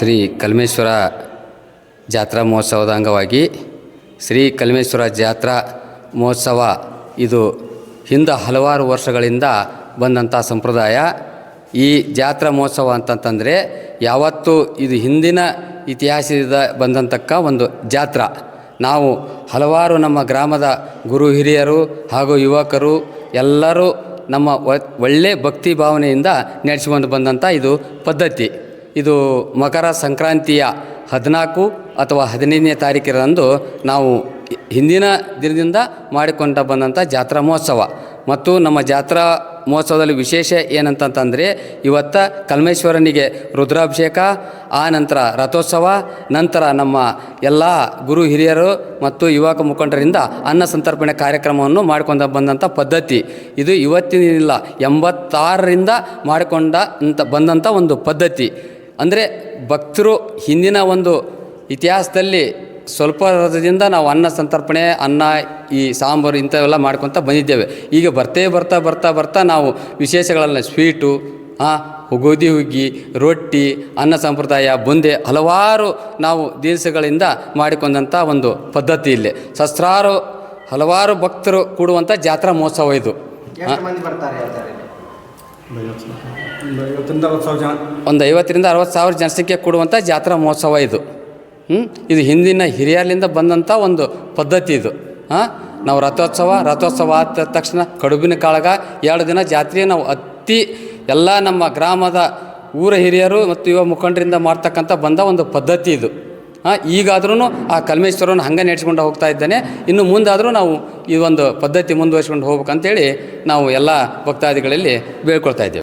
ಶ್ರೀ ಕಲ್ಮೇಶ್ವರ ಜಾತ್ರಾ ಮಹೋತ್ಸವದ ಅಂಗವಾಗಿ ಶ್ರೀ ಕಲ್ಮೇಶ್ವರ ಜಾತ್ರಾ ಮಹೋತ್ಸವ ಇದು ಹಿಂದೆ ಹಲವಾರು ವರ್ಷಗಳಿಂದ ಬಂದಂಥ ಸಂಪ್ರದಾಯ. ಈ ಜಾತ್ರಾ ಮಹೋತ್ಸವ ಅಂತಂತಂದರೆ ಯಾವತ್ತೂ ಇದು ಹಿಂದಿನ ಇತಿಹಾಸದಿಂದ ಬಂದಂತಕ್ಕ ಒಂದು ಜಾತ್ರಾ. ನಾವು ಹಲವಾರು ನಮ್ಮ ಗ್ರಾಮದ ಗುರು ಹಿರಿಯರು ಹಾಗೂ ಯುವಕರು ಎಲ್ಲರೂ ನಮ್ಮ ಒಳ್ಳೆ ಭಕ್ತಿ ಭಾವನೆಯಿಂದ ನಡೆಸಿಕೊಂಡು ಬಂದಂಥ ಇದು ಪದ್ಧತಿ. ಇದು ಮಕರ ಸಂಕ್ರಾಂತಿಯ ಹದಿನಾಲ್ಕು ಅಥವಾ ಹದಿನೈದನೇ ತಾರೀಕಿನಂದು ನಾವು ಹಿಂದಿನ ದಿನದಿಂದ ಮಾಡಿಕೊಂಡ ಬಂದಂಥ ಜಾತ್ರಾ ಮಹೋತ್ಸವ. ಮತ್ತು ನಮ್ಮ ಜಾತ್ರಾ ಮಹೋತ್ಸವದಲ್ಲಿ ವಿಶೇಷ ಏನಂತಂತಂದರೆ ಇವತ್ತ ಕಲ್ಮೇಶ್ವರನಿಗೆ ರುದ್ರಾಭಿಷೇಕ, ಆ ನಂತರ ರಥೋತ್ಸವ, ನಂತರ ನಮ್ಮ ಎಲ್ಲ ಗುರು ಹಿರಿಯರು ಮತ್ತು ಯುವಕ ಮುಖಂಡರಿಂದ ಅನ್ನ ಸಂತರ್ಪಣೆ ಕಾರ್ಯಕ್ರಮವನ್ನು ಮಾಡಿಕೊಂಡ ಬಂದಂಥ ಪದ್ಧತಿ. ಇದು ಇವತ್ತಿನಿಲ್ಲ ಎಂಬತ್ತಾರರಿಂದ ಮಾಡಿಕೊಂಡ ಬಂದಂಥ ಒಂದು ಪದ್ಧತಿ. ಅಂದರೆ ಭಕ್ತರು ಹಿಂದಿನ ಒಂದು ಇತಿಹಾಸದಲ್ಲಿ ಸ್ವಲ್ಪ ರಥದಿಂದ ನಾವು ಅನ್ನ ಸಂತರ್ಪಣೆ, ಅನ್ನ, ಈ ಸಾಂಬಾರು ಇಂಥವೆಲ್ಲ ಮಾಡ್ಕೊತ ಬಂದಿದ್ದೇವೆ. ಈಗ ಬರ್ತೇ ಬರ್ತಾ ಬರ್ತಾ ಬರ್ತಾ ನಾವು ವಿಶೇಷಗಳನ್ನು ಸ್ವೀಟು ಹಾಂ ಗೋಧಿ ಹುಗ್ಗಿ, ರೊಟ್ಟಿ, ಅನ್ನ ಸಂಪ್ರದಾಯ ಬುಂದೆ ಹಲವಾರು ನಾವು ದಿನಸುಗಳಿಂದ ಮಾಡಿಕೊಂಡಂಥ ಒಂದು ಪದ್ಧತಿ ಇಲ್ಲಿ. ಸಹಸ್ರಾರು ಹಲವಾರು ಭಕ್ತರು ಕೂಡುವಂಥ ಜಾತ್ರಾ ಮಹೋತ್ಸವ ಇದು. ಒಂದು ಐವತ್ತರಿಂದ ಅರವತ್ತು ಸಾವಿರ ಐವತ್ತರಿಂದ ಅರವತ್ತು ಜನಸಂಖ್ಯೆ ಕೊಡುವಂಥ ಜಾತ್ರಾ ಮಹೋತ್ಸವ ಇದು. ಹ್ಞೂ ಇದು ಹಿಂದಿನ ಹಿರಿಯರಿಂದ ಬಂದಂಥ ಒಂದು ಪದ್ಧತಿ ಇದು. ಹಾಂ? ನಾವು ರಥೋತ್ಸವ ರಥೋತ್ಸವ ಆದ ತಕ್ಷಣ ಕಡುಬಿನ ಕಾಳಗ ಎರಡು ದಿನ ಜಾತ್ರೆ ನಾವು ಅತಿ ಎಲ್ಲ ನಮ್ಮ ಗ್ರಾಮದ ಊರ ಹಿರಿಯರು ಮತ್ತು ಯುವ ಮುಖಂಡರಿಂದ ಮಾಡ್ತಕ್ಕಂಥ ಬಂದ ಒಂದು ಪದ್ಧತಿ ಇದು. ಈಗಾದ್ರೂ ಆ ಕಲ್ಮೇಶ್ವರನ ಹಂಗೆ ನಡೆಸ್ಕೊಂಡು ಹೋಗ್ತಾ ಇದ್ದಾನೆ. ಇನ್ನು ಮುಂದಾದರೂ ನಾವು ಈ ಒಂದು ಪದ್ಧತಿ ಮುಂದುವರಿಸ್ಕೊಂಡು ಹೋಗ್ಬೇಕಂತೇಳಿ ನಾವು ಎಲ್ಲ ಭಕ್ತಾದಿಗಳಲ್ಲಿ ಬೇಳ್ಕೊಳ್ತಾ ಇದ್ದೇವೆ.